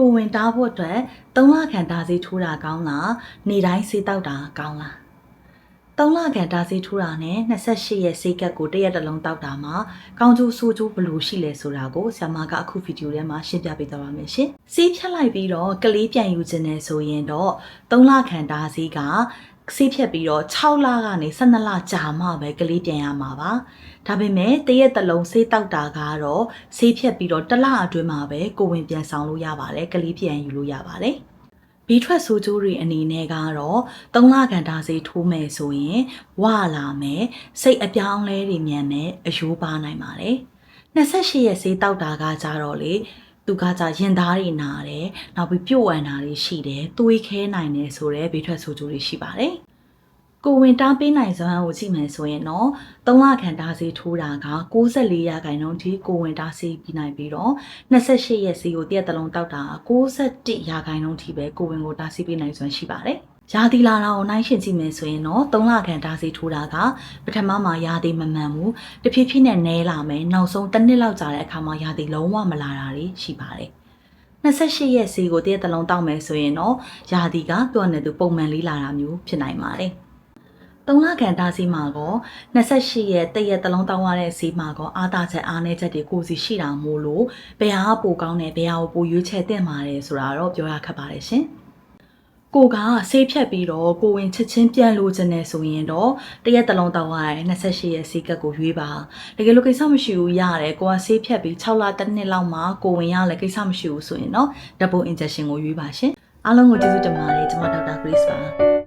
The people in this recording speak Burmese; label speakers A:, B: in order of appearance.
A: ကိုဝင်တားဖို့အတွက်၃လခန့်ဒါစီထိုးတာကောင်းလားနေတိုင်းစေးတောက်တာကောင်းလား၃လခန့်ဒါစီထိုးတာနဲ့28ရက်စေးကပ်ကိုတစ်ရက်တစ်လုံးတောက်တာမှာကောင်းကျိုးဆိုးကျိုးဘယ်လိုရှိလဲဆိုတာကိုဆ iam ကအခုဗီဒီယိုထဲမှာရှင်းပြပေးသွားပါမယ်ရှင်စေးဖြတ်လိုက်ပြီးတော့ကလေးပြန်ယူခြင်းနဲ့ဆိုရင်တော့၃လခန့်ဒါစီက စေးဖြတ်ပြီးတော့6လကနေ12လကြာမှပဲကလေးပြန်ရမှာပါဒါပေမဲ့တရက်တစ်လုံးဆေးတောက်တာကတော့ဆေးဖြတ်ပြီးတော့တစ်လအတွင်းမှာပဲကိုဝင်ပြန်ဆောင်လို့ရပါတယ်ကလေးပြန်ယူလို့ရပါတယ်ဘီထွက်ဆိုးကျိုးတွေအနေနဲ့ကတော့၃လခန့်တာဆေးထိုးမယ်ဆိုရင်ဝလာမယ်စိတ်အပြောင်းလဲတွေမြန်မယ်အယိုးပါနိုင်ပါတယ်28ရက်ဆေးတောက်တာကကြတော့လေ သူကကြရင်သားတွေနာတယ်နောက်ပြီးပြုတ်ဝမ်းတာတွေရှိတယ်သွေးခဲနိုင်တယ်ဆိုတော့ဘေးထွက်ဆိုးကျိုးတွေရှိပါတယ်ကိုဝင်တားပေးနိုင်စွမ်းကိုကြည့်မယ်ဆိုရင်တော့3လခန့်တားဆေးထိုးတာက64ရာခိုင်နှုန်းထိကိုဝင်တားဆေးပြီးနိုင်ပြီးတော့28ရက်ဆေးကိုတရက်တစ်လုံးတောက်တာ61ရာခိုင်နှုန်းထိပဲကိုဝင်ကိုတားဆေးပေးနိုင်စွမ်းရှိပါတယ်။ ရာသီလာတာကိုနိုင်ရှင်ကြည့်မယ်ဆိုရင်တော့3လခန့်တားဆေးထိုးတာကပထမမှာရာသီမမှန်ဘူးတဖြည်းဖြည်းနဲ့နဲလာမယ်နောက်ဆုံးတစ်နှစ်လောက်ကြာတဲ့အခါမှာရာသီလုံးဝမလာတာတွေရှိပါတယ်။28ရက်ဆေးကိုတရက်တစ်လုံးတောက်မယ်ဆိုရင်တော့ရာသီကသူ့အနေနဲ့သူပုံမှန်လေးလာတာမျိုးဖြစ်နိုင်ပါတယ်။သုံးလခန့်တားစီမှာကော28ရက်တရက်တစ်လုံးတောင်းရတဲ့စီမှာကောအားသာချက်အားနည်းချက်တွေကိုယ်စီရှိတာမို့လို့ဘယ်ဟာပိုကောင်းတယ်ဘယ်ဟာကိုပိုရွေးချယ်တင်ပါတယ်ဆိုတာတော့ပြောရခက်ပါတယ်ရှင် ကိုကဆေးဖြတ်ပြီးတော့ကိုဝင်ချက်ချင်းပြန်လို့ခြင်းနဲ့ဆိုရင်တော့တရက်တစ်လုံးတောင်းရတယ်28ရက်စီကတ်ကိုရွေးပါတကယ်လို့ကိစ္စမရှိဘူးရတယ်ကိုကဆေးဖြတ်ပြီး6လတစ်နှစ်လောက်မှကိုဝင်ရလဲကိစ္စမရှိဘူးဆိုရင်တော့ double injection ကိုရွေးပါရှင်အားလုံးကိုကျေးဇူးတင်ပါတယ်ကျွန်မဒေါက်တာ Grace ပါ